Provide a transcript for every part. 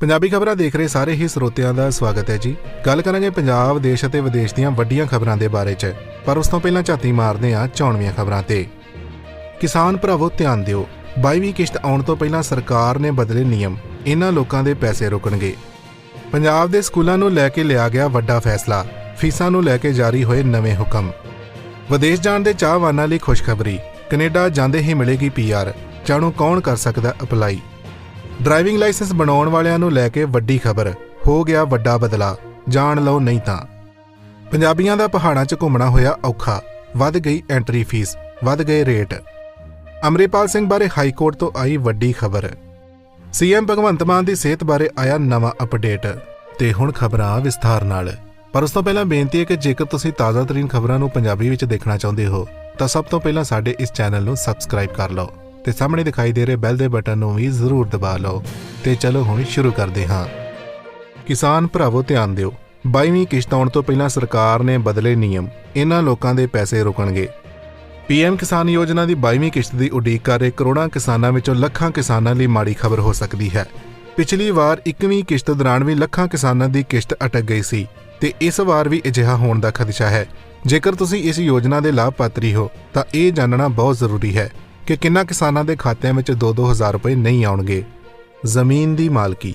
ਪੰਜਾਬੀ ਖਬਰਾਂ ਦੇਖ ਰਹੇ ਸਾਰੇ ਹੀ ਸਰੋਤਿਆਂ ਦਾ ਸਵਾਗਤ ਹੈ ਜੀ। ਗੱਲ ਕਰਾਂਗੇ ਪੰਜਾਬ, ਦੇਸ਼ ਅਤੇ ਵਿਦੇਸ਼ ਦੀਆਂ ਵੱਡੀਆਂ ਖਬਰਾਂ ਦੇ ਬਾਰੇ 'ਚ। ਪਰ ਉਸ ਤੋਂ ਪਹਿਲਾਂ ਝਾਤੀ ਮਾਰਦੇ ਹਾਂ ਚੌਣਵੀਆਂ ਖਬਰਾਂ ਤੇ। ਕਿਸਾਨ ਭਰਾਵੋ, ਧਿਆਨ ਦਿਓ। 22ਵੀਂ ਕਿਸ਼ਤ ਆਉਣ ਤੋਂ ਪਹਿਲਾਂ ਸਰਕਾਰ ਨੇ ਬਦਲੇ ਨਿਯਮ। ਇਹਨਾਂ ਲੋਕਾਂ ਦੇ ਪੈਸੇ ਰੁਕਣਗੇ। ਪੰਜਾਬ ਦੇ ਸਕੂਲਾਂ ਨੂੰ ਲੈ ਕੇ ਲਿਆ ਗਿਆ ਵੱਡਾ ਫੈਸਲਾ। ਫੀਸਾਂ ਨੂੰ ਲੈ ਕੇ ਜਾਰੀ ਹੋਏ ਨਵੇਂ ਹੁਕਮ। ਵਿਦੇਸ਼ ਜਾਣ ਦੇ ਚਾਹਵਾਨਾਂ ਲਈ ਖੁਸ਼ਖਬਰੀ। ਕੈਨੇਡਾ ਜਾਂਦੇ ਹੀ ਮਿਲੇਗੀ ਪੀਆਰ ਜਾਣੋ ਕੌਣ ਕਰ ਸਕਦਾ ਅਪਲਾਈ। ਡਰਾਈਵਿੰਗ ਲਾਇਸੈਂਸ ਬਣਾਉਣ ਵਾਲਿਆਂ ਨੂੰ ਲੈ ਕੇ ਵੱਡੀ ਖਬਰ, ਹੋ ਗਿਆ ਵੱਡਾ ਬਦਲਾ, ਜਾਣ ਲਓ ਨਹੀਂ ਤਾਂ। ਪੰਜਾਬੀਆਂ ਦਾ ਪਹਾੜਾਂ 'ਚ ਘੁੰਮਣਾ ਹੋਇਆ ਔਖਾ, ਵੱਧ ਗਈ ਐਂਟਰੀ ਫੀਸ ਵੱਧ ਗਏ ਰੇਟ ਅਮਰੀਪਾਲ ਸਿੰਘ ਬਾਰੇ ਹਾਈ ਕੋਰਟ ਤੋਂ ਆਈ ਵੱਡੀ ਖਬਰ। ਸੀਐਮ ਭਗਵੰਤ ਮਾਨ ਦੀ ਸਿਹਤ ਬਾਰੇ ਆਇਆ ਨਵਾਂ ਅਪਡੇਟ ਤੇ ਹੁਣ ਖਬਰਾਂ ਵਿਸਥਾਰ ਨਾਲ। ਪਰ ਉਸ ਤੋਂ ਪਹਿਲਾਂ ਬੇਨਤੀ ਹੈ ਕਿ ਜੇਕਰ ਤੁਸੀਂ ਤਾਜ਼ਾ ਤਰੀਨ ਖਬਰਾਂ ਨੂੰ ਪੰਜਾਬੀ ਵਿੱਚ ਦੇਖਣਾ ਚਾਹੁੰਦੇ ਹੋ, ਤਾਂ ਸਭ ਤੋਂ ਪਹਿਲਾਂ ਸਾਡੇ ਇਸ ਚੈਨਲ ਨੂੰ ਸਬਸਕ੍ਰਾਈਬ ਕਰ ਲਓ। ਤੇ ਸਾਹਮਣੇ ਦਿਖਾਈ ਦੇ ਰਹੇ ਬੈਲ ਦੇ ਬਟਨ ਨੂੰ ਵੀ ਜ਼ਰੂਰ ਦਬਾ ਲਓ ਤੇ ਚਲੋ ਹੁਣ ਸ਼ੁਰੂ ਕਰਦੇ ਹਾਂ। ਕਿਸਾਨ ਭਰਾਵੋ, ਧਿਆਨ ਦਿਓ। 22ਵੀਂ ਕਿਸ਼ਤ ਆਉਣ ਤੋਂ ਪਹਿਲਾਂ ਸਰਕਾਰ ਨੇ ਬਦਲੇ ਨਿਯਮ। ਇਹਨਾਂ ਲੋਕਾਂ ਦੇ ਪੈਸੇ ਰੁਕਣਗੇ। ਪੀਐਮ ਕਿਸਾਨ ਯੋਜਨਾ ਦੀ 22ਵੀਂ ਕਿਸ਼ਤ ਦੀ ਉਡੀਕ ਕਰ ਰਹੇ ਕਰੋੜਾਂ ਕਿਸਾਨਾਂ ਵਿੱਚੋਂ ਲੱਖਾਂ ਕਿਸਾਨਾਂ ਲਈ ਮਾੜੀ ਖਬਰ ਹੋ ਸਕਦੀ ਹੈ। ਪਿਛਲੀ ਵਾਰ 21ਵੀਂ ਕਿਸ਼ਤ ਦੌਰਾਨ ਵੀ ਲੱਖਾਂ ਕਿਸਾਨਾਂ ਦੀ ਕਿਸ਼ਤ ਅਟਕ ਗਈ ਸੀ ਤੇ ਇਸ ਵਾਰ ਵੀ ਅਜਿਹਾ ਹੋਣ ਦਾ ਖਦਸ਼ਾ ਹੈ। ਜੇਕਰ ਤੁਸੀਂ ਇਸ ਯੋਜਨਾ ਦੇ ਲਾਭਪਾਤਰੀ ਹੋ, ਤਾਂ ਇਹ ਜਾਣਨਾ ਬਹੁਤ ਜ਼ਰੂਰੀ ਹੈ। ਕਿ ਕਿੰਨਾ ਕਿਸਾਨਾਂ ਦੇ ਖਾਤਿਆਂ ਵਿੱਚ 2-2000 ਰੁਪਏ ਨਹੀਂ ਆਉਣਗੇ। ਜ਼ਮੀਨ ਦੀ ਮਾਲਕੀ।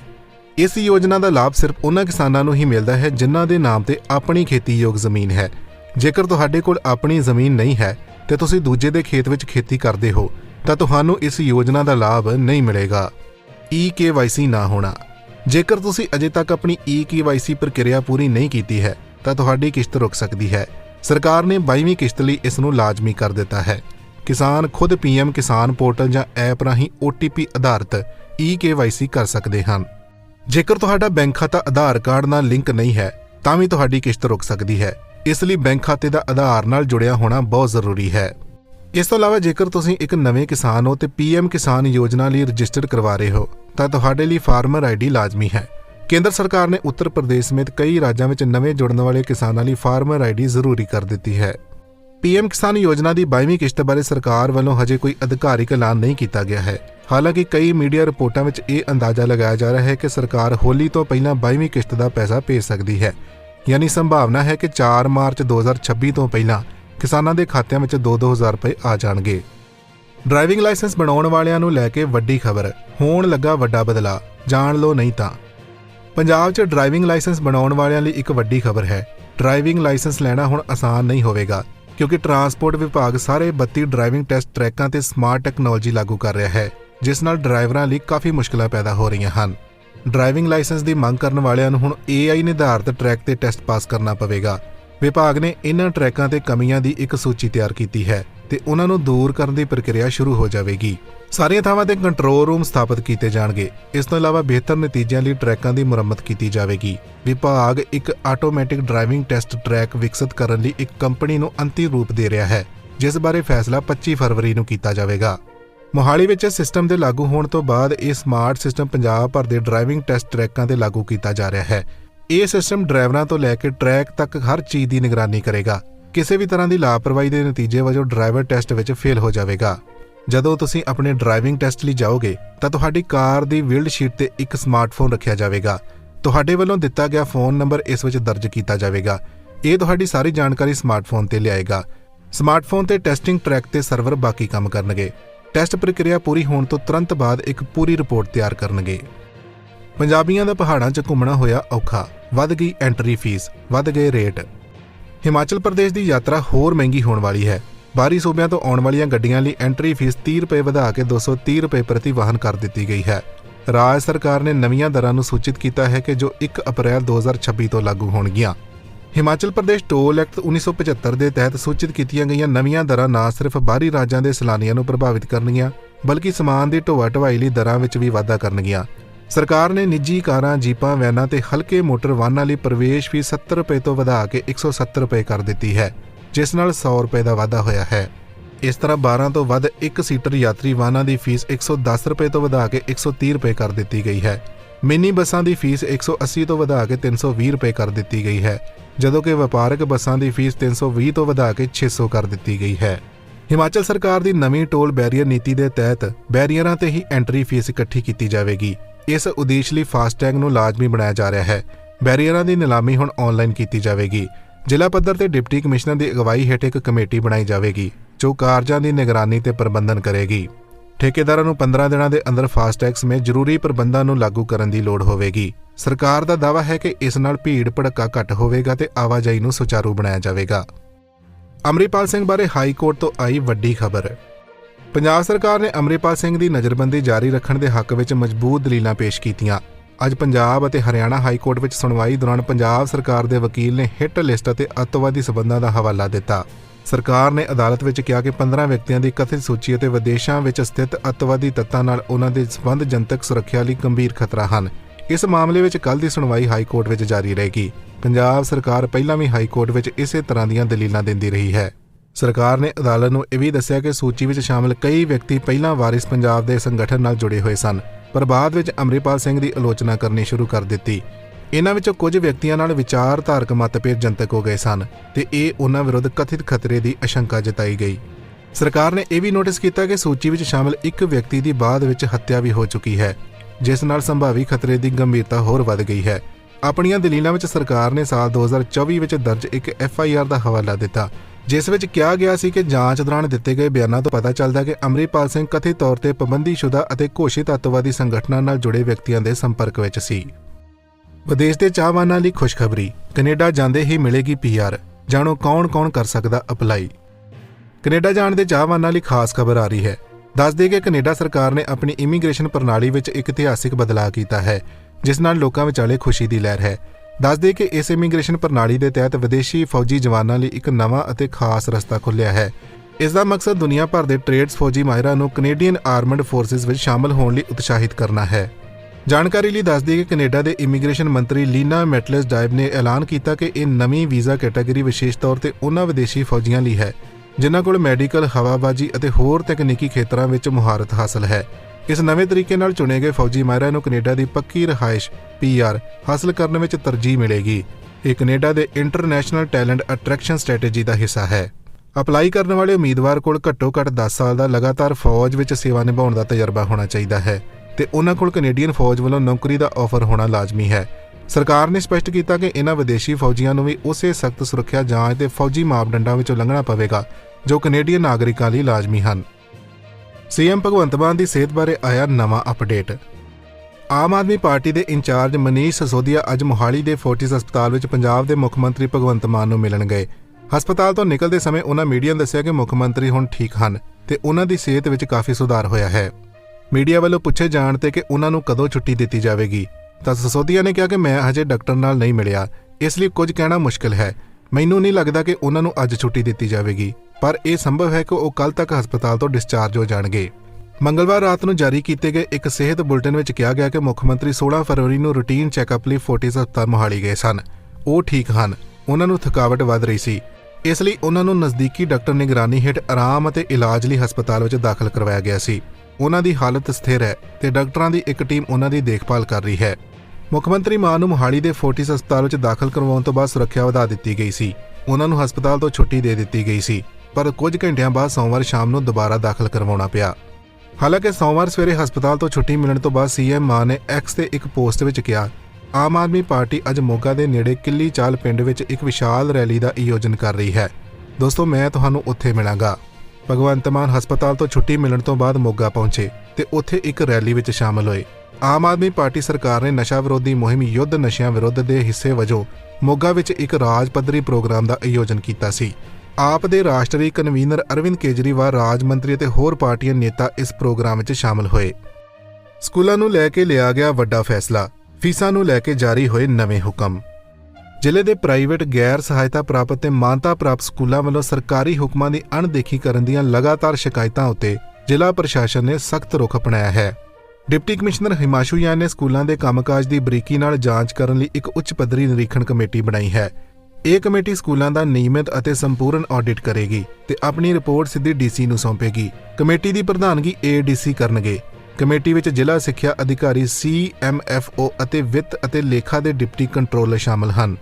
ਇਸ ਯੋਜਨਾ ਦਾ ਲਾਭ ਸਿਰਫ ਉਹਨਾਂ ਕਿਸਾਨਾਂ ਨੂੰ ਹੀ ਮਿਲਦਾ ਹੈ ਜਿਨ੍ਹਾਂ ਦੇ ਨਾਮ ਤੇ ਆਪਣੀ ਖੇਤੀਯੋਗ ਜ਼ਮੀਨ ਹੈ। ਜੇਕਰ ਤੁਹਾਡੇ ਕੋਲ ਆਪਣੀ ਜ਼ਮੀਨ ਨਹੀਂ ਹੈ ਤੇ ਤੁਸੀਂ ਦੂਜੇ ਦੇ ਖੇਤ ਵਿੱਚ ਖੇਤੀ ਕਰਦੇ ਹੋ, ਤਾਂ ਤੁਹਾਨੂੰ ਇਸ ਯੋਜਨਾ ਦਾ ਲਾਭ ਨਹੀਂ ਮਿਲੇਗਾ। EKYC ਨਾ ਹੋਣਾ। ਜੇਕਰ ਤੁਸੀਂ ਅਜੇ ਤੱਕ ਆਪਣੀ EKYC ਪ੍ਰਕਿਰਿਆ ਪੂਰੀ ਨਹੀਂ ਕੀਤੀ ਹੈ, ਤਾਂ ਤੁਹਾਡੀ ਕਿਸ਼ਤ ਰੁਕ ਸਕਦੀ ਹੈ। ਸਰਕਾਰ ਨੇ 22ਵੀਂ ਕਿਸ਼ਤ ਲਈ ਇਸ ਨੂੰ ਲਾਜ਼ਮੀ ਕਰ ਦਿੱਤਾ ਹੈ। ਕਿਸਾਨ ਖੁਦ PM ਕਿਸਾਨ ਪੋਰਟਲ ਜਾਂ ਐਪ ਰਾਹੀਂ OTP ਆਧਾਰਿਤ EKYC ਕਰ ਸਕਦੇ ਹਨ। ਜੇਕਰ ਤੁਹਾਡਾ ਬੈਂਕ ਖਾਤਾ ਆਧਾਰ ਕਾਰਡ ਨਾਲ ਲਿੰਕ ਨਹੀਂ ਹੈ, ਤਾਂ ਵੀ ਤੁਹਾਡੀ ਕਿਸ਼ਤ ਰੁਕ ਸਕਦੀ ਹੈ। ਇਸ ਲਈ ਬੈਂਕ ਖਾਤੇ ਦਾ ਆਧਾਰ ਨਾਲ ਜੁੜਿਆ ਹੋਣਾ ਬਹੁਤ ਜ਼ਰੂਰੀ ਹੈ। ਇਸ ਤੋਂ ਇਲਾਵਾ ਜੇਕਰ ਤੁਸੀਂ ਇੱਕ ਨਵੇਂ ਕਿਸਾਨ ਹੋ ਤੇ PM ਕਿਸਾਨ ਯੋਜਨਾ ਲਈ ਰਜਿਸਟਰ ਕਰਵਾ ਰਹੇ ਹੋ, ਤਾਂ ਤੁਹਾਡੇ ਲਈ ਫਾਰਮਰ ਆਈਡੀ ਲਾਜ਼ਮੀ ਹੈ। ਕੇਂਦਰ ਸਰਕਾਰ ਨੇ ਉੱਤਰ ਪ੍ਰਦੇਸ਼ ਸਮੇਤ ਕਈ ਰਾਜਾਂ ਵਿੱਚ ਨਵੇਂ ਜੁੜਨ ਵਾਲੇ ਕਿਸਾਨਾਂ ਲਈ ਫਾਰਮਰ ਆਈਡੀ ਜ਼ਰੂਰੀ ਕਰ ਦਿੱਤੀ ਹੈ। ਪੀਐਮ ਕਿਸਾਨ ਯੋਜਨਾ ਦੀ 22ਵੀਂ ਕਿਸ਼ਤ ਬਾਰੇ ਸਰਕਾਰ ਵੱਲੋਂ ਹਜੇ ਕੋਈ ਅਧਿਕਾਰਿਕ ਐਲਾਨ ਨਹੀਂ ਕੀਤਾ ਗਿਆ ਹੈ। ਹਾਲਾਂਕਿ ਕਈ ਮੀਡੀਆ ਰਿਪੋਰਟਾਂ ਵਿੱਚ ਇਹ ਅੰਦਾਜ਼ਾ ਲਗਾਇਆ ਜਾ ਰਿਹਾ ਹੈ ਕਿ ਸਰਕਾਰ ਹੋਲੀ ਤੋਂ ਪਹਿਲਾਂ 22ਵੀਂ ਕਿਸ਼ਤ ਦਾ ਪੈਸਾ ਭੇਜ ਸਕਦੀ ਹੈ। ਯਾਨੀ ਸੰਭਾਵਨਾ ਹੈ ਕਿ 4 ਮਾਰਚ 2026 ਤੋਂ ਪਹਿਲਾਂ ਕਿਸਾਨਾਂ ਦੇ ਖਾਤਿਆਂ ਵਿੱਚ 2-2000 ਰੁਪਏ ਆ ਜਾਣਗੇ। ਡਰਾਈਵਿੰਗ ਲਾਇਸੈਂਸ ਬਣਾਉਣ ਵਾਲਿਆਂ ਨੂੰ ਲੈ ਕੇ ਵੱਡੀ ਖਬਰ, ਹੋਣ ਲੱਗਾ ਵੱਡਾ ਬਦਲਾ, ਜਾਣ ਲਓ ਨਹੀਂ ਤਾਂ। ਪੰਜਾਬ 'ਚ ਡਰਾਈਵਿੰਗ ਲਾਇਸੈਂਸ ਬਣਾਉਣ ਵਾਲਿਆਂ ਲਈ ਇੱਕ ਵੱਡੀ ਖਬਰ ਹੈ। ਡਰਾਈਵਿੰਗ ਲਾਇਸੈਂਸ ਲੈਣਾ ਹੁਣ ਆਸਾਨ ਨਹੀਂ ਹੋਵੇਗਾ। ਕਿਉਂਕਿ ਟਰਾਂਸਪੋਰਟ ਵਿਭਾਗ ਸਾਰੇ 32 ਡਰਾਈਵਿੰਗ ਟੈਸਟ ਟਰੈਕਾਂ ਤੇ ਸਮਾਰਟ ਟੈਕਨੋਲੋਜੀ ਲਾਗੂ ਕਰ ਰਿਹਾ ਹੈ, ਜਿਸ ਨਾਲ ਡਰਾਈਵਰਾਂ ਲਈ ਕਾਫੀ ਮੁਸ਼ਕਲਾਂ ਪੈਦਾ ਹੋ ਰਹੀਆਂ ਹਨ। ਡਰਾਈਵਿੰਗ ਲਾਇਸੈਂਸ ਦੀ ਮੰਗ ਕਰਨ ਵਾਲਿਆਂ ਨੂੰ ਹੁਣ AI ਨਿਰਧਾਰਤ ਟਰੈਕ ਤੇ ਟੈਸਟ ਪਾਸ ਕਰਨਾ ਪਵੇਗਾ। ਵਿਭਾਗ ਨੇ ਇਹਨਾਂ ਟਰੈਕਾਂ ਤੇ ਕਮੀਆਂ ਦੀ ਇੱਕ ਸੂਚੀ ਤਿਆਰ ਕੀਤੀ ਹੈ। ਤੇ ਉਹਨਾਂ ਨੂੰ ਦੂਰ ਕਰਨ ਦੀ ਪ੍ਰਕਿਰਿਆ ਸ਼ੁਰੂ ਹੋ ਜਾਵੇਗੀ। ਸਾਰੀਆਂ ਥਾਵਾਂ ਤੇ ਕੰਟਰੋਲ ਰੂਮ ਸਥਾਪਿਤ ਕੀਤੇ ਜਾਣਗੇ। ਇਸ ਤੋਂ ਇਲਾਵਾ ਬਿਹਤਰ ਨਤੀਜਿਆਂ ਲਈ ਟਰੈਕਾਂ ਦੀ ਮੁਰੰਮਤ ਕੀਤੀ ਜਾਵੇਗੀ। ਵਿਭਾਗ ਇੱਕ ਆਟੋਮੈਟਿਕ ਡਰਾਈਵਿੰਗ ਟੈਸਟ ਟਰੈਕ ਵਿਕਸਿਤ ਕਰਨ ਲਈ ਇੱਕ ਕੰਪਨੀ ਨੂੰ ਅੰਤਿਮ ਰੂਪ ਦੇ ਰਿਹਾ ਹੈ, ਜਿਸ ਬਾਰੇ ਫੈਸਲਾ 25 ਫਰਵਰੀ ਨੂੰ ਕੀਤਾ ਜਾਵੇਗਾ। ਮੋਹਾਲੀ ਵਿੱਚ ਸਿਸਟਮ ਦੇ ਲਾਗੂ ਹੋਣ ਤੋਂ ਬਾਅਦ ਇਹ ਸਮਾਰਟ ਸਿਸਟਮ ਪੰਜਾਬ ਭਰ ਦੇ ਡਰਾਈਵਿੰਗ ਟੈਸਟ ਟਰੈਕਾਂ ਤੇ ਲਾਗੂ ਕੀਤਾ ਜਾ ਰਿਹਾ ਹੈ। ਇਹ ਸਿਸਟਮ ਡਰਾਈਵਰਾਂ ਤੋਂ ਲੈ ਕੇ ਟਰੈਕ ਤੱਕ ਹਰ ਚੀਜ਼ ਦੀ ਨਿਗਰਾਨੀ ਕਰੇਗਾ। ਕਿਸੇ ਵੀ ਤਰ੍ਹਾਂ ਦੀ ਲਾਪਰਵਾਹੀ ਦੇ ਨਤੀਜੇ ਵਜੋਂ ਡਰਾਈਵਰ ਟੈਸਟ ਵਿੱਚ ਫੇਲ ਹੋ ਜਾਵੇਗਾ। ਜਦੋਂ ਤੁਸੀਂ ਆਪਣੇ ਡਰਾਈਵਿੰਗ ਟੈਸਟ ਲਈ ਜਾਓਗੇ, ਤਾਂ ਤੁਹਾਡੀ ਕਾਰ ਦੀ ਵਿਲਡ ਸ਼ੀਟ ਤੇ ਇੱਕ ਸਮਾਰਟਫੋਨ ਰੱਖਿਆ ਜਾਵੇਗਾ। ਤੁਹਾਡੇ ਵੱਲੋਂ ਦਿੱਤਾ ਗਿਆ ਫੋਨ ਨੰਬਰ ਇਸ ਵਿੱਚ ਦਰਜ ਕੀਤਾ ਜਾਵੇਗਾ। ਇਹ ਤੁਹਾਡੀ ਸਾਰੀ ਜਾਣਕਾਰੀ ਸਮਾਰਟਫੋਨ ਤੇ ਲਿਆਏਗਾ। ਸਮਾਰਟਫੋਨ ਤੇ ਟੈਸਟਿੰਗ ਟਰੈਕ ਤੇ ਸਰਵਰ ਬਾਕੀ ਕੰਮ ਕਰਨਗੇ। ਟੈਸਟ ਪ੍ਰਕਿਰਿਆ ਪੂਰੀ ਹੋਣ ਤੋਂ ਤੁਰੰਤ ਬਾਅਦ ਇੱਕ ਪੂਰੀ ਰਿਪੋਰਟ ਤਿਆਰ ਕਰਨਗੇ। ਪੰਜਾਬੀਆਂ ਦਾ ਪਹਾੜਾਂ 'ਚ ਘੁੰਮਣਾ ਹੋਇਆ ਔਖਾ। ਵੱਧ ਗਈ ਐਂਟਰੀ ਫੀਸ ਵੱਧ ਗਏ ਰੇਟ ਹਿਮਾਚਲ ਪ੍ਰਦੇਸ਼ ਦੀ ਯਾਤਰਾ ਹੋਰ ਮਹਿੰਗੀ ਹੋਣ ਵਾਲੀ ਹੈ। ਬਾਹਰੀ ਸੂਬਿਆਂ ਤੋਂ ਆਉਣ ਵਾਲੀਆਂ ਗੱਡੀਆਂ ਲਈ ਐਂਟਰੀ ਫੀਸ 30 ਰੁਪਏ ਵਧਾ ਕੇ 230 ਰੁਪਏ ਪ੍ਰਤੀ ਵਾਹਨ ਕਰ ਦਿੱਤੀ ਗਈ ਹੈ। ਰਾਜ ਸਰਕਾਰ ਨੇ ਨਵੀਆਂ ਦਰਾਂ ਨੂੰ ਸੂਚਿਤ ਕੀਤਾ ਹੈ ਕਿ ਜੋ 1 ਅਪ੍ਰੈਲ 2026 ਤੋਂ ਲਾਗੂ ਹੋਣਗੀਆਂ। ਹਿਮਾਚਲ ਪ੍ਰਦੇਸ਼ ਟੋਲ ਐਕਟ 1975 ਦੇ ਤਹਿਤ ਸੂਚਿਤ ਕੀਤੀਆਂ ਗਈਆਂ ਨਵੀਆਂ ਦਰਾਂ ਨਾ ਸਿਰਫ ਬਾਹਰੀ ਰਾਜਾਂ ਦੇ ਸੈਲਾਨੀਆਂ ਨੂੰ ਪ੍ਰਭਾਵਿਤ ਕਰਨਗੀਆਂ, ਬਲਕਿ ਸਮਾਨ ਦੀ ਢੋਆ ਢਵਾਈ ਲਈ ਦਰਾਂ ਵਿੱਚ ਵੀ ਵਾਧਾ ਕਰਨਗੀਆਂ। ਸਰਕਾਰ ਨੇ ਨਿੱਜੀ ਕਾਰਾਂ, ਜੀਪਾਂ, ਵੈਨਾਂ ਤੇ ਹਲਕੇ ਮੋਟਰ ਵਾਹਨਾਂ ਲਈ ਪ੍ਰਵੇਸ਼ ਫੀਸ 70 ਰੁਪਏ ਤੋਂ ਵਧਾ ਕੇ 170 ਰੁਪਏ ਕਰ ਦਿੱਤੀ ਹੈ, ਜਿਸ ਨਾਲ 100 ਰੁਪਏ ਦਾ ਵਾਧਾ ਹੋਇਆ ਹੈ। ਇਸ ਤਰ੍ਹਾਂ 12 ਤੋਂ ਵੱਧ ਇੱਕ ਸੀਟਰ ਯਾਤਰੀ ਵਾਹਨਾਂ ਦੀ ਫੀਸ 110 ਰੁਪਏ ਤੋਂ ਵਧਾ ਕੇ 130 ਰੁਪਏ ਕਰ ਦਿੱਤੀ ਗਈ ਹੈ। ਮਿੰਨੀ ਬੱਸਾਂ ਦੀ ਫੀਸ 180 ਤੋਂ ਵਧਾ ਕੇ 320 ਰੁਪਏ ਕਰ ਦਿੱਤੀ ਗਈ ਹੈ, ਜਦੋਂ ਕਿ ਵਪਾਰਕ ਬੱਸਾਂ ਦੀ ਫੀਸ 320 ਤੋਂ ਵਧਾ ਕੇ 600 ਕਰ ਦਿੱਤੀ ਗਈ ਹੈ। ਹਿਮਾਚਲ ਸਰਕਾਰ ਦੀ ਨਵੀਂ ਟੋਲ ਬੈਰੀਅਰ ਨੀਤੀ ਦੇ ਤਹਿਤ ਬੈਰੀਅਰਾਂ ਤੇ ਹੀ ਐਂਟਰੀ ਫੀਸ ਇਕੱਠੀ ਕੀਤੀ ਜਾਵੇਗੀ। ਇਸ ਉਦੇਸ਼ ਲਈ ਫਾਸਟੈਗ ਨੂੰ ਲਾਜ਼ਮੀ ਬਣਾਇਆ ਜਾ ਰਿਹਾ ਹੈ। ਬੈਰੀਅਰਾਂ ਦੀ ਨਿਲਾਮੀ ਹੁਣ ਆਨਲਾਈਨ ਕੀਤੀ ਜਾਵੇਗੀ। ਜ਼ਿਲ੍ਹਾ ਪੱਧਰ ਤੇ ਡਿਪਟੀ ਕਮਿਸ਼ਨਰ ਦੀ ਅਗਵਾਈ ਹੇਠ ਇੱਕ ਕਮੇਟੀ ਬਣਾਈ ਜਾਵੇਗੀ, ਜੋ ਕਾਰਜਾਂ ਦੀ ਨਿਗਰਾਨੀ ਤੇ ਪ੍ਰਬੰਧਨ ਕਰੇਗੀ। ਠੇਕੇਦਾਰਾਂ ਨੂੰ 15 ਦਿਨਾਂ ਦੇ ਅੰਦਰ ਫਾਸਟੈਗ ਸਮੇਤ ਜ਼ਰੂਰੀ ਪ੍ਰਬੰਧਾਂ ਨੂੰ ਲਾਗੂ ਕਰਨ ਦੀ ਲੋੜ ਹੋਵੇਗੀ। ਸਰਕਾਰ ਦਾ ਦਾਅਵਾ ਹੈ ਕਿ ਇਸ ਨਾਲ ਭੀੜ ਭੜੱਕਾ ਘੱਟ ਹੋਵੇਗਾ ਤੇ ਆਵਾਜਾਈ ਨੂੰ ਸੁਚਾਰੂ ਬਣਾਇਆ ਜਾਵੇਗਾ। ਅਮਰੀਪਾਲ ਸਿੰਘ ਬਾਰੇ ਹਾਈ ਕੋਰਟ ਤੋਂ ਆਈ ਵੱਡੀ ਖਬਰ। ਪੰਜਾਬ ਸਰਕਾਰ ਨੇ ਅਮਰੀਪਾਲ ਸਿੰਘ ਦੀ ਨਜ਼ਰਬੰਦੀ ਜਾਰੀ ਰੱਖਣ ਦੇ ਹੱਕ ਵਿੱਚ ਮਜ਼ਬੂਤ ਦਲੀਲਾਂ ਪੇਸ਼ ਕੀਤੀਆਂ। ਅੱਜ ਪੰਜਾਬ ਅਤੇ ਹਰਿਆਣਾ ਹਾਈ ਕੋਰਟ ਵਿੱਚ ਸੁਣਵਾਈ ਦੌਰਾਨ ਪੰਜਾਬ ਸਰਕਾਰ ਦੇ ਵਕੀਲ ਨੇ ਹਿੱਟ ਲਿਸਟ ਅਤੇ ਅੱਤਵਾਦੀ ਸਬੰਧਾਂ ਦਾ ਹਵਾਲਾ ਦਿੱਤਾ। ਸਰਕਾਰ ਨੇ ਅਦਾਲਤ ਵਿੱਚ ਕਿਹਾ ਕਿ 15 ਵਿਅਕਤੀਆਂ ਦੀ ਕਥਿਤ ਸੂਚੀ ਅਤੇ ਵਿਦੇਸ਼ਾਂ ਵਿੱਚ ਸਥਿਤ ਅੱਤਵਾਦੀ ਤੱਤਾਂ ਨਾਲ ਉਹਨਾਂ ਦੇ ਸਬੰਧ ਜਨਤਕ ਸੁਰੱਖਿਆ ਲਈ ਗੰਭੀਰ ਖਤਰਾ ਹਨ। ਇਸ ਮਾਮਲੇ ਵਿੱਚ ਕੱਲ ਦੀ ਸੁਣਵਾਈ ਹਾਈ ਕੋਰਟ ਵਿੱਚ ਜਾਰੀ ਰਹੇਗੀ। ਪੰਜਾਬ ਸਰਕਾਰ ਪਹਿਲਾਂ ਵੀ ਹਾਈ ਕੋਰਟ ਵਿੱਚ ਇਸੇ ਤਰ੍ਹਾਂ ਦੀਆਂ ਦਲੀਲਾਂ ਦਿੰਦੀ ਰਹੀ ਹੈ। ਸਰਕਾਰ ਨੇ ਅਦਾਲਤ ਨੂੰ ਇਹ ਵੀ ਦੱਸਿਆ ਕਿ ਸੂਚੀ ਵਿੱਚ ਸ਼ਾਮਲ ਕਈ ਵਿਅਕਤੀ ਪਹਿਲਾਂ ਵਾਰਿਸ ਪੰਜਾਬ ਦੇ ਸੰਗਠਨ ਨਾਲ ਜੁੜੇ ਹੋਏ ਸਨ, ਪਰ ਬਾਅਦ ਵਿੱਚ ਅੰਮ੍ਰਿਤਪਾਲ ਸਿੰਘ ਦੀ ਆਲੋਚਨਾ ਕਰਨੀ ਸ਼ੁਰੂ ਕਰ ਦਿੱਤੀ। ਇਹਨਾਂ ਵਿੱਚੋਂ ਕੁਝ ਵਿਅਕਤੀਆਂ ਨਾਲ ਵਿਚਾਰਧਾਰਕ ਮਤਭੇਦ ਜਨਤਕ ਹੋ ਗਏ ਸਨ ਤੇ ਇਹ ਉਹਨਾਂ ਵਿਰੁੱਧ ਕਥਿਤ ਖਤਰੇ ਦੀ ਆਸ਼ੰਕਾ ਜਤਾਈ ਗਈ। ਸਰਕਾਰ ਨੇ ਇਹ ਵੀ ਨੋਟਿਸ ਕੀਤਾ ਕਿ ਸੂਚੀ ਵਿੱਚ ਸ਼ਾਮਲ ਇੱਕ ਵਿਅਕਤੀ ਦੀ ਬਾਅਦ ਵਿੱਚ ਹੱਤਿਆ ਵੀ ਹੋ ਚੁੱਕੀ ਹੈ, ਜਿਸ ਨਾਲ ਸੰਭਾਵੀ ਖਤਰੇ ਦੀ ਗੰਭੀਰਤਾ ਹੋਰ ਵੱਧ ਗਈ ਹੈ। ਆਪਣੀਆਂ ਦਲੀਲਾਂ ਵਿੱਚ ਸਰਕਾਰ ਨੇ ਸਾਲ 2024 ਵਿੱਚ ਦਰਜ ਇੱਕ ਐਫ ਆਈ ਆਰ ਦਾ ਹਵਾਲਾ ਦਿੱਤਾ ਜਿਸ ਵਿੱਚ ਕਿਹਾ ਗਿਆ ਸੀ ਕਿ ਜਾਂਚ ਦੌਰਾਨ ਦਿੱਤੇ ਗਏ ਬਿਆਨਾਂ ਤੋਂ ਪਤਾ ਚੱਲਦਾ ਕਿ ਅਮਰੀਪਾਲ ਸਿੰਘ ਕਥਿਤ ਤੌਰ ਤੇ ਪਾਬੰਦੀਸ਼ੁਦਾ ਅਤੇ ਘੋਸ਼ਿਤ ਅੱਤਵਾਦੀ ਸੰਗਠਨਾਂ ਨਾਲ ਜੁੜੇ ਵਿਅਕਤੀਆਂ ਦੇ ਸੰਪਰਕ ਵਿੱਚ ਸੀ। ਵਿਦੇਸ਼ ਦੇ ਚਾਹਵਾਨਾਂ ਲਈ ਖੁਸ਼ਖਬਰੀ, ਕੈਨੇਡਾ ਜਾਂਦੇ ਹੀ ਮਿਲੇਗੀ ਪੀਆਰ ਜਾਣੋ ਕੌਣ-ਕੌਣ ਕਰ ਸਕਦਾ ਅਪਲਾਈ। ਕੈਨੇਡਾ ਜਾਣ ਦੇ ਚਾਹਵਾਨਾਂ ਲਈ ਖਾਸ ਖਬਰ ਆ ਰਹੀ ਹੈ। ਦੱਸ ਦੇ ਕਿ ਕੈਨੇਡਾ ਸਰਕਾਰ ਨੇ ਆਪਣੀ ਇਮੀਗ੍ਰੇਸ਼ਨ ਪ੍ਰਣਾਲੀ ਵਿੱਚ ਇੱਕ ਇਤਿਹਾਸਿਕ ਬਦਲਾਅ ਕੀਤਾ ਹੈ, ਜਿਸ ਨਾਲ ਲੋਕਾਂ ਵਿਚਾਲੇ ਖੁਸ਼ੀ ਦੀ ਲਹਿਰ ਹੈ। ਦੱਸ ਦੇ ਕਿ ਇਸ ਇਮੀਗ੍ਰੇਸ਼ਨ ਪ੍ਰਣਾਲੀ ਦੇ ਤਹਿਤ ਵਿਦੇਸ਼ੀ ਫੌਜੀ ਜਵਾਨਾਂ ਲਈ ਇੱਕ ਨਵਾਂ ਅਤੇ ਖਾਸ ਰਸਤਾ ਖੁੱਲ੍ਹਿਆ ਹੈ। ਇਸ ਦਾ ਮਕਸਦ ਦੁਨੀਆ ਭਰ ਦੇ ਟ੍ਰੇਡਸ ਫੌਜੀ ਮਾਹਿਰਾਂ ਨੂੰ ਕੈਨੇਡੀਅਨ ਆਰਮਡ ਫੋਰਸਿਸ ਵਿੱਚ ਸ਼ਾਮਲ ਹੋਣ ਲਈ ਉਤਸ਼ਾਹਿਤ ਕਰਨਾ ਹੈ। ਜਾਣਕਾਰੀ ਲਈ ਦੱਸ ਦਈਏ ਕਿ ਕੈਨੇਡਾ ਦੇ ਇਮੀਗ੍ਰੇਸ਼ਨ ਮੰਤਰੀ ਲੀਨਾ ਮੈਟਲਸ ਡਾਇਬ ਨੇ ਐਲਾਨ ਕੀਤਾ ਕਿ ਇਹ ਨਵੀਂ ਵੀਜ਼ਾ ਕੈਟਾਗਰੀ ਵਿਸ਼ੇਸ਼ ਤੌਰ ਤੇ ਉਹਨਾਂ ਵਿਦੇਸ਼ੀ ਫੌਜੀਆਂ ਲਈ ਹੈ, ਜਿਨ੍ਹਾਂ ਕੋਲ ਮੈਡੀਕਲ ਹਵਾਬਾਜ਼ੀ ਅਤੇ ਹੋਰ ਤਕਨੀਕੀ ਖੇਤਰਾਂ ਵਿੱਚ ਮੁਹਾਰਤ ਹਾਸਲ ਹੈ। ਇਸ ਨਵੇਂ ਤਰੀਕੇ ਨਾਲ ਚੁਣੇ ਗਏ ਫੌਜੀ ਮਾਹਿਰਾਂ ਨੂੰ ਕੈਨੇਡਾ ਦੀ ਪੱਕੀ ਰਿਹਾਇਸ਼ ਪੀਆਰ ਹਾਸਲ ਕਰਨ ਵਿੱਚ ਤਰਜੀਹ ਮਿਲੇਗੀ। ਇਹ ਕੈਨੇਡਾ ਦੇ ਇੰਟਰਨੈਸ਼ਨਲ ਟੈਲੈਂਟ ਅਟਰੈਕਸ਼ਨ ਸਟ੍ਰੈਟੇਜੀ ਦਾ ਹਿੱਸਾ ਹੈ। ਅਪਲਾਈ ਕਰਨ ਵਾਲੇ ਉਮੀਦਵਾਰ ਕੋਲ ਘੱਟੋ-ਘੱਟ 10 ਸਾਲ ਦਾ ਲਗਾਤਾਰ ਫੌਜ ਵਿੱਚ ਸੇਵਾ ਨਿਭਾਉਣ ਦਾ ਤਜਰਬਾ ਹੋਣਾ ਚਾਹੀਦਾ ਹੈ ਤੇ ਉਹਨਾਂ ਕੋਲ ਕੈਨੇਡੀਅਨ ਫੌਜ ਵੱਲੋਂ ਨੌਕਰੀ ਦਾ ਆਫਰ ਹੋਣਾ ਲਾਜ਼ਮੀ ਹੈ। ਸਰਕਾਰ ਨੇ ਸਪਸ਼ਟ ਕੀਤਾ ਕਿ ਇਹਨਾਂ ਵਿਦੇਸ਼ੀ ਫੌਜੀਆਂ ਨੂੰ ਵੀ ਉਸੇ ਸਖਤ ਸੁਰੱਖਿਆ ਜਾਂਚ ਤੇ ਫੌਜੀ ਮਾਪਦੰਡਾਂ ਵਿੱਚੋਂ ਲੰਘਣਾ ਪਵੇਗਾ ਜੋ ਕੈਨੇਡੀਅਨ ਨਾਗਰਿਕਾਂ ਲਈ ਲਾਜ਼ਮੀ ਹਨ। ਸੀਐਮ ਭਗਵੰਤ ਮਾਨ ਦੀ ਸਿਹਤ ਬਾਰੇ ਆਇਆ ਨਵਾਂ ਅਪਡੇਟ। ਆਮ ਆਦਮੀ ਪਾਰਟੀ ਦੇ ਇੰਚਾਰਜ ਮਨੀਸ਼ ਸਸੋਦੀਆ ਅੱਜ ਮੋਹਾਲੀ ਦੇ ਫੋਰਟਿਸ ਹਸਪਤਾਲ ਵਿੱਚ ਪੰਜਾਬ ਦੇ ਮੁੱਖ ਮੰਤਰੀ ਭਗਵੰਤ ਮਾਨ ਨੂੰ ਮਿਲਣ ਗਏ। ਹਸਪਤਾਲ ਤੋਂ ਨਿਕਲਦੇ ਸਮੇਂ ਉਹਨਾਂ ਮੀਡੀਆ ਨੂੰ ਦੱਸਿਆ ਕਿ ਮੁੱਖ ਮੰਤਰੀ ਹੁਣ ਠੀਕ ਹਨ ਤੇ ਉਹਨਾਂ ਦੀ ਸਿਹਤ ਵਿੱਚ ਕਾਫੀ ਸੁਧਾਰ ਹੋਇਆ ਹੈ। ਮੀਡੀਆ ਵੱਲੋਂ ਪੁੱਛੇ ਜਾਣ ਤੇ ਕਿ ਉਹਨਾਂ ਨੂੰ ਕਦੋਂ ਛੁੱਟੀ ਦਿੱਤੀ ਜਾਵੇਗੀ। ਤਾਂ ਸਸੋਦੀਆ ਨੇ ਕਿਹਾ ਕਿ ਮੈਂ ਹਜੇ ਡਾਕਟਰ ਨਾਲ ਨਹੀਂ ਮਿਲਿਆ, ਇਸ ਲਈ ਕੁਝ ਕਹਿਣਾ ਮੁਸ਼ਕਲ ਹੈ। ਮੈਨੂੰ ਨਹੀਂ ਲੱਗਦਾ ਕਿ ਉਹਨਾਂ ਨੂੰ ਅੱਜ ਛੁੱਟੀ ਦਿੱਤੀ ਜਾਵੇਗੀ। ਪਰ ਇਹ ਸੰਭਵ ਹੈ ਕਿ ਉਹ ਕੱਲ ਤੱਕ ਹਸਪਤਾਲ ਤੋਂ ਡਿਸਚਾਰਜ ਹੋ ਜਾਣਗੇ। ਮੰਗਲਵਾਰ ਰਾਤ ਨੂੰ ਜਾਰੀ ਕੀਤੇ ਗਏ ਇੱਕ ਸਿਹਤ ਬੁਲੇਟਿਨ ਵਿੱਚ ਕਿਹਾ ਗਿਆ ਕਿ ਮੁੱਖ ਮੰਤਰੀ 16 ਫਰਵਰੀ ਨੂੰ ਰੂਟੀਨ ਚੈੱਕਅਪ ਲਈ ਫੋਰਟਿਸ ਹਸਪਤਾਲ ਮੋਹਾਲੀ ਗਏ ਸਨ। ਉਹ ਠੀਕ ਹਨ। ਉਹਨਾਂ ਨੂੰ ਥਕਾਵਟ ਵੱਧ ਰਹੀ ਸੀ। ਇਸ ਲਈ ਉਹਨਾਂ ਨੂੰ ਨਜ਼ਦੀਕੀ ਡਾਕਟਰ ਨਿਗਰਾਨੀ ਹੇਠ ਆਰਾਮ ਅਤੇ ਇਲਾਜ ਲਈ ਹਸਪਤਾਲ ਵਿੱਚ ਦਾਖਲ ਕਰਵਾਇਆ ਗਿਆ ਸੀ। ਉਹਨਾਂ ਦੀ ਹਾਲਤ ਸਥਿਰ ਹੈ ਤੇ ਡਾਕਟਰਾਂ ਦੀ ਇੱਕ ਟੀਮ ਉਹਨਾਂ ਦੀ ਦੇਖਭਾਲ ਕਰ ਰਹੀ ਹੈ। ਮੁੱਖ ਮੰਤਰੀ ਮਾਨ ਨੂੰ ਮੋਹਾਲੀ ਦੇ ਫੋਰਟਿਸ ਹਸਪਤਾਲ ਵਿੱਚ ਦਾਖਲ ਕਰਵਾਉਣ ਤੋਂ ਬਾਅਦ ਸੁਰੱਖਿਆ ਵਧਾ ਦਿੱਤੀ ਗਈ ਸੀ। ਉਹਨਾਂ ਨੂੰ ਹਸਪਤਾਲ ਤੋਂ ਛੁੱਟੀ ਦੇ ਦਿੱਤੀ ਗਈ ਸੀ। ਪਰ ਕੁਝ ਘੰਟਿਆਂ ਬਾਅਦ ਸੋਮਵਾਰ ਸ਼ਾਮ ਨੂੰ ਦੁਬਾਰਾ ਦਾਖਲ ਕਰਵਾਉਣਾ ਪਿਆ। ਹਾਲਾਂਕਿ ਸੋਮਵਾਰ ਸਵੇਰੇ ਹਸਪਤਾਲ ਤੋਂ ਛੁੱਟੀ ਮਿਲਣ ਤੋਂ ਬਾਅਦ ਸੀਐਮ ਮਾਨ ਨੇ ਐਕਸ ਤੇ ਇੱਕ ਪੋਸਟ ਵਿੱਚ ਕਿਹਾ, ਆਮ ਆਦਮੀ ਪਾਰਟੀ ਅੱਜ ਮੋਗਾ ਦੇ ਨੇੜੇ ਕਿੱਲੀ ਚਾਲ ਪਿੰਡ ਵਿੱਚ ਇੱਕ ਵਿਸ਼ਾਲ ਰੈਲੀ ਦਾ ਆਯੋਜਨ ਕਰ ਰਹੀ ਹੈ। ਦੋਸਤੋ, ਮੈਂ ਤੁਹਾਨੂੰ ਉੱਥੇ ਮਿਲਾਂਗਾ। ਭਗਵੰਤ ਮਾਨ ਹਸਪਤਾਲ ਤੋਂ ਛੁੱਟੀ ਮਿਲਣ ਤੋਂ ਬਾਅਦ ਮੋਗਾ ਪਹੁੰਚੇ ਤੇ ਉੱਥੇ ਇੱਕ ਰੈਲੀ ਵਿੱਚ ਸ਼ਾਮਲ ਹੋਏ। ਆਮ ਆਦਮੀ ਪਾਰਟੀ ਸਰਕਾਰ ਨੇ ਨਸ਼ਾ ਵਿਰੋਧੀ ਮੁਹਿੰਮ ਯੁੱਧ ਨਸ਼ਿਆਂ ਵਿਰੁੱਧ ਦੇ ਹਿੱਸੇ ਵਜੋਂ ਮੋਗਾ ਵਿੱਚ ਇੱਕ ਰਾਜ ਪੱਧਰੀ ਪ੍ਰੋਗਰਾਮ ਦਾ ਆਯੋਜਨ ਕੀਤਾ ਸੀ। ਆਪ ਦੇ ਰਾਸ਼ਟਰੀ ਕਨਵੀਨਰ ਅਰਵਿੰਦ ਕੇਜਰੀਵਾਲ, ਰਾਜ ਮੰਤਰੀ ਅਤੇ ਹੋਰ ਪਾਰਟੀਆਂ ਨੇਤਾ ਇਸ ਪ੍ਰੋਗਰਾਮ ਵਿੱਚ ਸ਼ਾਮਲ ਹੋਏ। ਸਕੂਲਾਂ ਨੂੰ ਲੈ ਕੇ ਲਿਆ ਗਿਆ ਵੱਡਾ ਫੈਸਲਾ। ਫੀਸਾਂ ਨੂੰ ਲੈ ਕੇ ਜਾਰੀ ਹੋਏ ਨਵੇਂ ਹੁਕਮ। ਜ਼ਿਲ੍ਹੇ ਦੇ ਪ੍ਰਾਈਵੇਟ ਗੈਰ ਸਹਾਇਤਾ ਪ੍ਰਾਪਤ ਤੇ ਮਾਨਤਾ ਪ੍ਰਾਪਤ ਸਕੂਲਾਂ ਵੱਲੋਂ ਸਰਕਾਰੀ ਹੁਕਮਾਂ ਦੀ ਅਣਦੇਖੀ ਕਰਨ ਦੀਆਂ ਲਗਾਤਾਰ ਸ਼ਿਕਾਇਤਾਂ ਉੱਤੇ ਜ਼ਿਲ੍ਹਾ ਪ੍ਰਸ਼ਾਸਨ ਨੇ ਸਖਤ ਰੁਖ ਅਪਣਾਇਆ ਹੈ। ਡਿਪਟੀ ਕਮਿਸ਼ਨਰ ਹਿਮਾਸ਼ੂ ਯਾਨ ਨੇ ਸਕੂਲਾਂ ਦੇ ਕੰਮਕਾਜ ਦੀ ਬਰੀਕੀ ਨਾਲ ਜਾਂਚ ਕਰਨ ਲਈ ਇੱਕ ਉੱਚ ਪੱਧਰੀ ਨਿਰੀਖਣ ਕਮੇਟੀ ਬਣਾਈ ਹੈ। ਇਹ ਕਮੇਟੀ ਸਕੂਲਾਂ ਦਾ ਨਿਯਮਿਤ ਅਤੇ ਸੰਪੂਰਨ ਆਡਿਟ ਕਰੇਗੀ ਤੇ ਆਪਣੀ ਰਿਪੋਰਟ ਸਿੱਧੀ ਡੀਸੀ ਨੂੰ ਸੌਂਪੇਗੀ। ਕਮੇਟੀ ਦੀ ਪ੍ਰਧਾਨਗੀ ਏਡੀਸੀ ਕਰਨਗੇ। ਕਮੇਟੀ ਵਿੱਚ ਜ਼ਿਲ੍ਹਾ ਸਿੱਖਿਆ ਅਧਿਕਾਰੀ ਸੀਐਮਐਫਓ ਅਤੇ ਵਿੱਤ ਅਤੇ ਲੇਖਾ ਦੇ ਡਿਪਟੀ ਕੰਟਰੋਲਰ ਸ਼ਾਮਲ ਹਨ।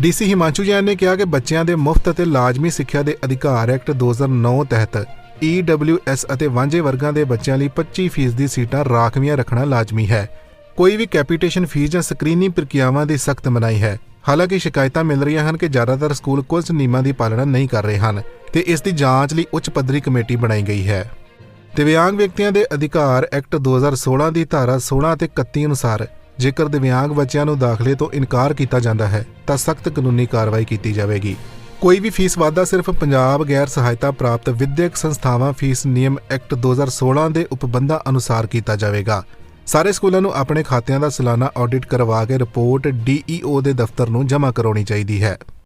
ਡੀਸੀ ਹਿਮਾਂਸ਼ੂ ਜੈਨ ਨੇ ਕਿਹਾ ਕਿ ਬੱਚਿਆਂ ਦੇ ਮੁਫਤ ਅਤੇ ਲਾਜ਼ਮੀ ਸਿੱਖਿਆ ਦੇ ਅਧਿਕਾਰ ਐਕਟ 2009 ਤਹਿਤ ਈਡਬਲਯੂਐਸ ਅਤੇ ਵਾਂਝੇ ਵਰਗਾਂ ਦੇ ਬੱਚਿਆਂ ਲਈ 25% ਦੀ ਸੀਟਾਂ ਰਾਖਵੀਆਂ ਰੱਖਣਾ ਲਾਜ਼ਮੀ ਹੈ। ਕੋਈ ਵੀ ਕੈਪੀਟੇਸ਼ਨ ਫੀਸ ਜਾਂ ਸਕਰੀਨਿੰਗ ਪ੍ਰਕਿਰਿਆਵਾਂ ਦੀ ਸਖਤ ਮਨਾਈ ਹੈ। ਹਾਲਾਂਕਿ ਸ਼ਿਕਾਇਤਾਂ ਮਿਲ ਰਹੀਆਂ ਹਨ ਕਿ ਜ਼ਿਆਦਾਤਰ ਸਕੂਲ ਕੁਝ ਨਿਯਮਾਂ ਦੀ ਪਾਲਣਾ ਨਹੀਂ ਕਰ ਰਹੇ ਹਨ ਤੇ ਇਸ ਦੀ ਜਾਂਚ ਲਈ ਉੱਚ ਪੱਧਰੀ ਕਮੇਟੀ ਬਣਾਈ ਗਈ ਹੈ। ਦਿਵਿਆਂਗ ਵਿਅਕਤੀਆਂ ਦੇ ਅਧਿਕਾਰ ਐਕਟ 2016 ਦੀ ਧਾਰਾ 16 ਅਤੇ 31 ਅਨੁਸਾਰ ਜੇਕਰ ਦਿਵਿਆਂਗ ਬੱਚਿਆਂ ਨੂੰ ਦਾਖਲੇ ਤੋਂ ਇਨਕਾਰ ਕੀਤਾ ਜਾਂਦਾ ਹੈ, ਤਾਂ ਸਖਤ ਕਾਨੂੰਨੀ ਕਾਰਵਾਈ ਕੀਤੀ ਜਾਵੇਗੀ। ਕੋਈ ਵੀ ਫੀਸ ਵਾਧਾ ਸਿਰਫ ਪੰਜਾਬ ਗੈਰ ਸਹਾਇਤਾ ਪ੍ਰਾਪਤ ਵਿਦਿਅਕ ਸੰਸਥਾਵਾਂ ਫੀਸ ਨਿਯਮ ਐਕਟ 2016 ਦੇ ਉਪਬੰਧਾਂ ਅਨੁਸਾਰ ਕੀਤਾ ਜਾਵੇਗਾ। ਸਾਰੇ ਸਕੂਲਾਂ ਨੂੰ ਆਪਣੇ ਖਾਤਿਆਂ ਦਾ ਸਾਲਾਨਾ ਆਡਿਟ ਕਰਵਾ ਕੇ ਰਿਪੋਰਟ ਡੀਈਓ ਦੇ ਦਫ਼ਤਰ ਨੂੰ ਜਮ੍ਹਾਂ ਕਰਾਉਣੀ ਚਾਹੀਦੀ ਹੈ।